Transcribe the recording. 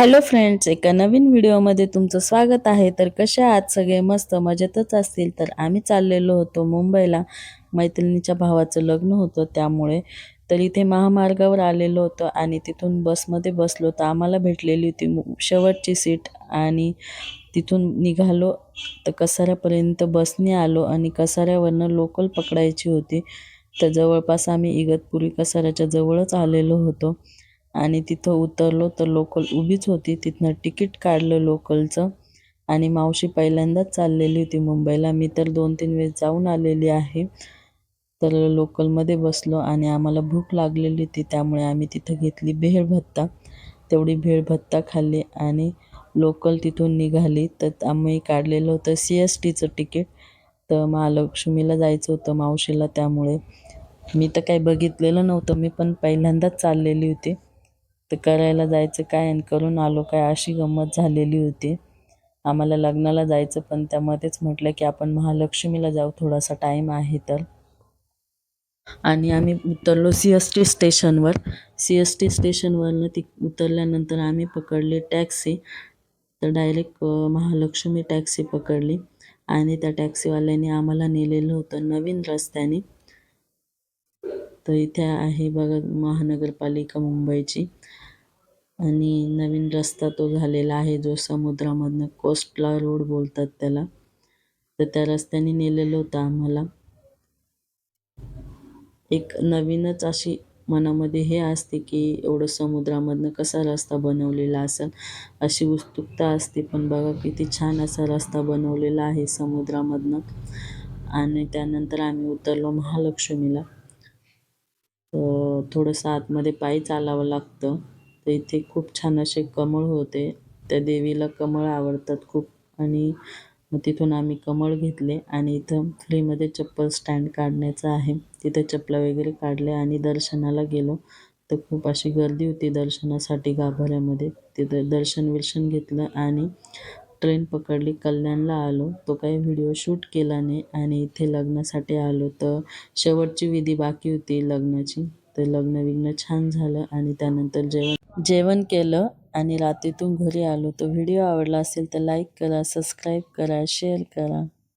Hello friends एका नवीन व्हिडिओमध्ये तुमचं स्वागत आहे. तर कशा आहात? सगळे मस्त मजेतच असतील. तर आम्ही चाललेलो होतो मुंबईला. मैत्रिणीच्या भावाचं लग्न होतं त्यामुळे. तर इथे महामार्गावर आलेलो होतो आणि तिथून बसमध्ये बसलो. तर आम्हाला भेटलेली होती शेवटची सीट आणि तिथून निघालो. तर कसाऱ्यापर्यंत बसने आलो आणि कसाऱ्यावरनं लोकल पकडायची होती. तर जवळपास आम्ही इगतपुरी कसाऱ्याच्या जवळच आलेलो होतो. आणि तिथं उतरलो तर लोकल उभीच होती. तिथनं तिकीट काढलं लोकलचं आणि मावशी पहिल्यांदाच चाललेली होती मुंबईला. मी तर दोन तीन वेळेस जाऊन आलेली आहे. तर लोकलमध्ये बसलो आणि आम्हाला भूक लागलेली होती. त्यामुळे आम्ही तिथं घेतली भेळ भत्ता. तेवढी भेळ भत्ता खाल्ली आणि लोकल तिथून निघाली. तर आम्ही काढलेलं होतं सी एस टीचं तिकीट. तर महालक्ष्मीला जायचं होतं मावशीला. त्यामुळे मी तर काही बघितलेलं नव्हतं. मी पण पहिल्यांदाच चाललेली होती. तर करायला जायचं काय आणि करून आलो काय अशी गंमत झालेली होती. आम्हाला लग्नाला जायचं पण त्यामध्येच म्हटलं की आपण महालक्ष्मीला जाऊ थोडासा टाईम आहे तर. आणि आम्ही उतरलो सी एस टी स्टेशनवर सी एस टी स्टेशनवरनं ती उतरल्यानंतर आम्ही पकडली टॅक्सी तर डायरेक्ट महालक्ष्मी टॅक्सी पकडली. आणि त्या टॅक्सीवाल्याने आम्हाला नेलेलं होतं नवीन रस्त्याने. तर इथे आहे बघा महानगरपालिका मुंबईची. आणि नवीन रस्ता तो झालेला आहे जो समुद्रामधनं कोस्टला रोड बोलतात त्याला. तर त्या रस्त्याने नेलेलं होतं आम्हाला. एक नवीनच अशी मनामध्ये हे असते की एवढं समुद्रामधनं कसा रस्ता बनवलेला असेल अशी उत्सुकता असते. पण बघा किती छान असा रस्ता बनवलेला आहे समुद्रामधनं. आणि त्यानंतर आम्ही उतरलो महालक्ष्मीला. थोडंसं आतमध्ये पायी चालावं लागतं. तर इथे खूप छान असे कमळ होते. त्या देवीला कमळ आवडतात खूप. आणि मग तिथून आम्ही कमळ घेतले आणि इथं फ्रीमध्ये चप्पल स्टँड काढण्याचं आहे. तिथे चपला वगैरे काढल्या आणि दर्शनाला गेलो. तर खूप अशी गर्दी होती दर्शनासाठी गाभाऱ्यामध्ये. तिथं दर्शन विर्शन घेतलं आणि ट्रेन पकडली. कल्याणला आलो. तो काही व्हिडिओ शूट केला नाही. आणि इथे लग्नासाठी आलो. तर शेवटची विधी बाकी होती लग्नाची. तर लग्न विग्न छान झालं आणि त्यानंतर जेवण जेवण केलं आणि रात्रीतून घरी आलो. तो व्हिडिओ आवडला असेल तर लाईक करा सबस्क्राईब करा शेअर करा.